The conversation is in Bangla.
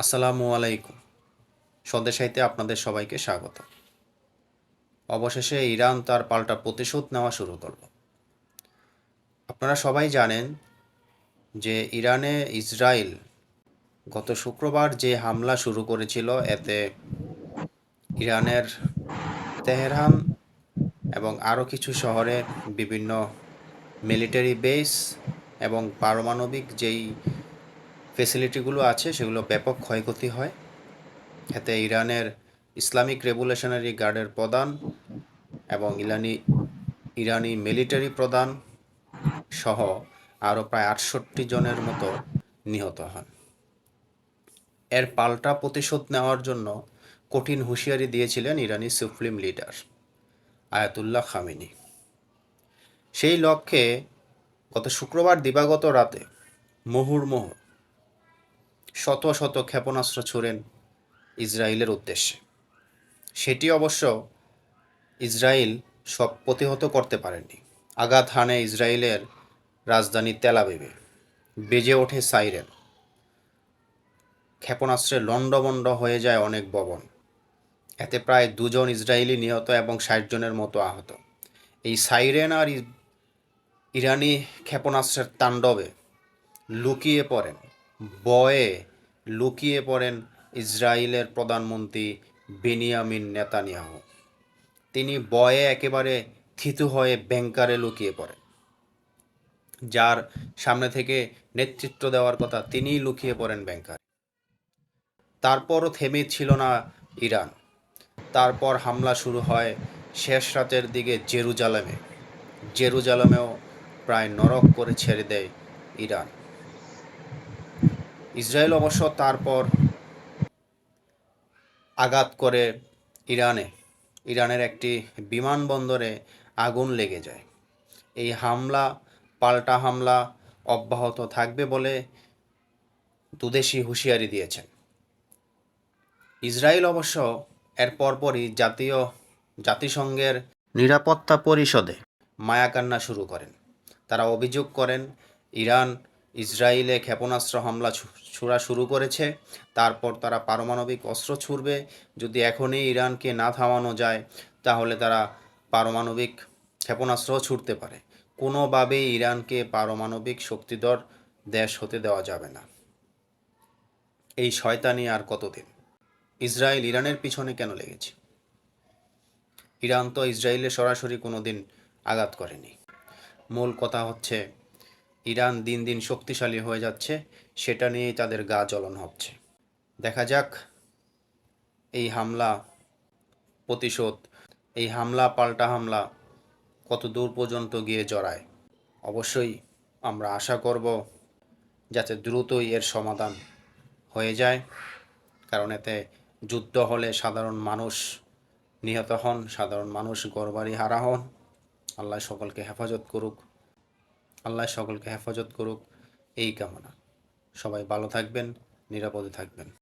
আসসালামু আলাইকুম। সন্দেশাইতে আপনাদের সবাইকে স্বাগত। অবশেষে ইরান তার পাল্টা প্রতিশোধ নেওয়া শুরু করল। আপনারা সবাই জানেন যে ইরানে ইসরায়েল গত শুক্রবার যে হামলা শুরু করেছিল, এতে ইরানের তেহরান এবং আরও কিছু শহরে বিভিন্ন মিলিটারি বেস এবং পারমাণবিক যেই ফেসিলিটিগুলো আছে, সেগুলো ব্যাপক ক্ষয়ক্ষতি হয়। এতে ইরানের ইসলামিক রেভুলেশনারি গার্ডের প্রধান এবং ইরানি ইরানি মিলিটারি প্রধান সহ আরও প্রায় আটষট্টি জনের মতো নিহত হন। এর পাল্টা প্রতিশোধ নেওয়ার জন্য কঠিন হুঁশিয়ারি দিয়েছিলেন ইরানি সুপ্রিম লিডার আয়াতুল্লাহ খামিনি। সেই লক্ষ্যে গত শুক্রবার দিবাগত রাতে মুহুর্মুহু শত শত ক্ষেপণাস্ত্র ছুড়েন ইসরায়েলের উদ্দেশ্যে। সেটি অবশ্য ইসরায়েল সব প্রতিহত করতে পারেনি আঘাত হানে ইসরায়েলের রাজধানী তেলাবিবে বেজে ওঠে সাইরেন। ক্ষেপণাস্ত্রে লণ্ডভণ্ড হয়ে যায় অনেক ভবন। এতে প্রায় দুজন ইসরায়েলি নিহত এবং ষাট জনের মতো আহত। এই সাইরেন আর ইরানি ক্ষেপণাস্ত্রের তাণ্ডবে লুকিয়ে পড়েন। বয়ে লুকিয়ে পড়েন ইসরায়েলের প্রধানমন্ত্রী বেনিয়ামিন নেতানিয়াহু। তিনি বয়ে একেবারে থিতু হয়ে ব্যাংকারে লুকিয়ে পড়েন। যার সামনে থেকে নেতৃত্ব দেওয়ার কথা তিনিই লুকিয়ে পড়েন ব্যাংকারে। তারপরও থেমে ছিল না ইরান। তারপর হামলা শুরু হয় শেষ রাতের দিকে জেরুজালেমে। জেরুজালেমেও প্রায় নরক করে ছেড়ে দেয় ইরান। ইসরায়েল অবশ্য তারপর আঘাত করে ইরানে। ইরানের একটি বিমানবন্দরে আগুন লেগে যায়। এই হামলা, পাল্টা হামলা অব্যাহত থাকবে বলে দুদেশি হুঁশিয়ারি দিয়েছেন। ইসরায়েল অবশ্য এর পরপরই জাতীয় জাতিসংঘের নিরাপত্তা পরিষদে মায়াকান্না শুরু করেন। তারা অভিযোগ করেন, ইরান ইসরায়েলে ক্ষেপণাস্ত্র হামলা ছোড়া শুরু করেছে। তারপর তারা পারমাণবিক অস্ত্র ছুড়বে। যদি এখনই ইরানকে না থামানো যায়, তাহলে তারা পারমাণবিক ক্ষেপণাস্ত্রও ছুটতে পারে। কোনোভাবেই ইরানকে পারমাণবিক শক্তিধর দেশ হতে দেওয়া যাবে না। এই শয়তানি আর কতদিন? ইসরায়েল ইরানের পিছনে কেন লেগেছে? ইরান তো ইসরায়েলে সরাসরি কোনো দিন আঘাত করেনি। মূল কথা হচ্ছে ইরান দিন দিন শক্তিশালী হয়ে যাচ্ছে, সেটা নিয়েই তাদের গা জ্বলন হচ্ছে। দেখা যাক এই হামলা, প্রতিশোধ, এই হামলা, পাল্টা হামলা কত দূর পর্যন্ত গিয়ে জড়ায়। অবশ্যই আমরা আশা করব যাতে দ্রুতই এর সমাধান হয়ে যায়, কারণ এতে যুদ্ধ হলে সাধারণ মানুষ নিহত হন, সাধারণ মানুষ গড়বাড়ি হারা হন। আল্লাহ সকলকে হেফাজত করুক। আল্লাহ সকলকে হেফাজত করুক এই কামনা। সবাই ভালো থাকবেন নিরাপদে থাকবেন।